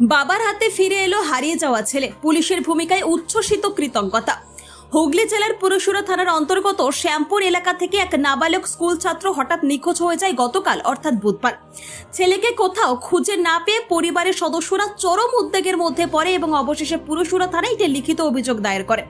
বাবার হাতে ফিরে এলো হারিয়ে যাওয়া ছেলে। পুলিশের ভূমিকায় উচ্ছ্বসিত কৃতজ্ঞতা। হুগলি জেলার পুরসুরা থানার অন্তর্গত শ্যামপুর এলাকা থেকে এক নাবালক স্কুল ছাত্র হঠাৎ নিখোঁজ হয়ে যায় গতকাল, অর্থাৎ বুধবার। ছেলেকে কোথাও খুঁজে না পেয়ে পরিবারের সদস্যরা চরম উদ্বেগের মধ্যে পড়ে এবং অবশেষে পুরসুরা থানায় একটি লিখিত অভিযোগ দায়ের করে।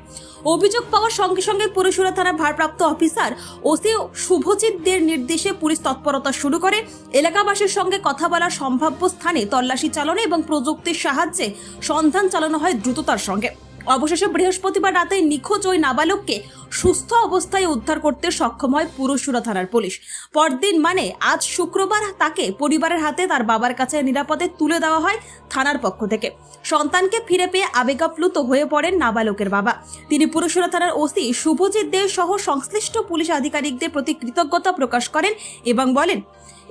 অভিযোগ পাওয়ার সঙ্গে সঙ্গে পুরসুরা থানার ভারপ্রাপ্ত অফিসার ওসি শুভজিৎ দের নির্দেশে পুলিশ তৎপরতা শুরু করে। এলাকাবাসীর সঙ্গে কথা বলার সম্ভাব্য স্থানে তল্লাশি চালানো এবং প্রযুক্তির সাহায্যে সন্ধান চালানো হয় দ্রুততার সঙ্গে। অবশেষে বৃহস্পতিবার রাতে নিখোঁজ ওই নাবালককে সুস্থ অবস্থায় উদ্ধার করতে সক্ষম হয় পুরসুরা থানার পুলিশ। পরদিন মানে আজ শুক্রবার তাকে পরিবারের হাতে তার বাবার কাছে নিরাপদে তুলে দেওয়া হয় থানার পক্ষ থেকে। সন্তানকে ফিরে পেয়ে আবেগাপ্লুত হয়ে পড়েন নাবালকের বাবা। তিনি পুরসুরা থানার ওসি শুভজিৎ দে সহ সংশ্লিষ্ট পুলিশ আধিকারিকদের প্রতি কৃতজ্ঞতা প্রকাশ করেন এবং বলেন,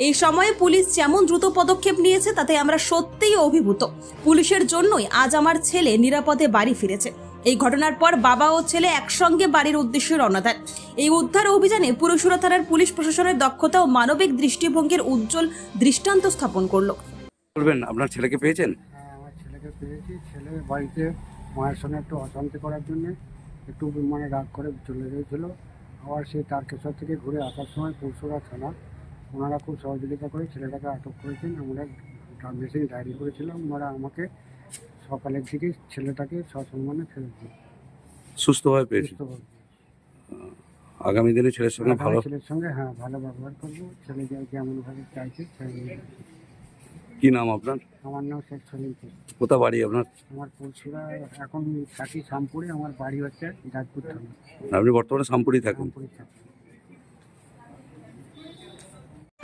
এই সময়ে পুলিশ যেমন দ্রুত পদক্ষেপ নিয়েছে, তাতে আমরা সত্যিই অভিভূত। পুলিশের জন্যই আজ আমার ছেলে নিরাপদে বাড়ি ফিরেছে। এই ঘটনার পর বাবা ও ছেলে একসঙ্গে বাড়ির উদ্দেশ্যে রওনা দেন। এই উদ্ধার অভিযানে পুরসুরা থানার পুলিশ প্রশাসনের দক্ষতা ও মানবিক দৃষ্টিভঙ্গির উজ্জ্বল দৃষ্টান্ত স্থাপন করল। বলবেন আপনার ছেলেকে পেয়েছেন? হ্যাঁ আমার ছেলেকে পেয়েছি। ছেলে বাড়িতে মায়ের সঙ্গে একটু অশান্তি করার জন্য একটু মানে রাগ করে চলে গিয়েছিল। আবার সে তারকেশ্বর থেকে ঘুরে আসার সময় পুরসুরা থানা ওনারা খুব সহযোগিতা করে ছেলেটাকে আটক করেছেন। আমরা মেশিন ডায়েরি করেছিলাম। ওনারা আমাকে সকালের দিকে ছেলেটাকে সসম্মানে ফেরত দিই। সুস্থভাবে পেয়েছেন সুস্থভাবে। আগামী দিনে ছেলের সঙ্গে ভালো ছেলের সঙ্গে হ্যাঁ ভালো ব্যবহার করব। ছেলে যে যেমনভাবে চাইছে সেরকম। কি নাম আপনার? আমার নাম শেখ সলিম কোথা বাড়ি আপনার? আমার পুরসুরা এখন থাকি শামপুরে আমার বাড়ি হচ্ছে যাজপুর থানা। আপনি বর্তমানে শামপুরেই থাকেন। শামপুরে থাকি।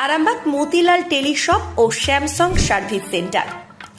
আরামবাগ মতিলাল টেলিশপ ও স্যামসাং সার্ভিস সেন্টার।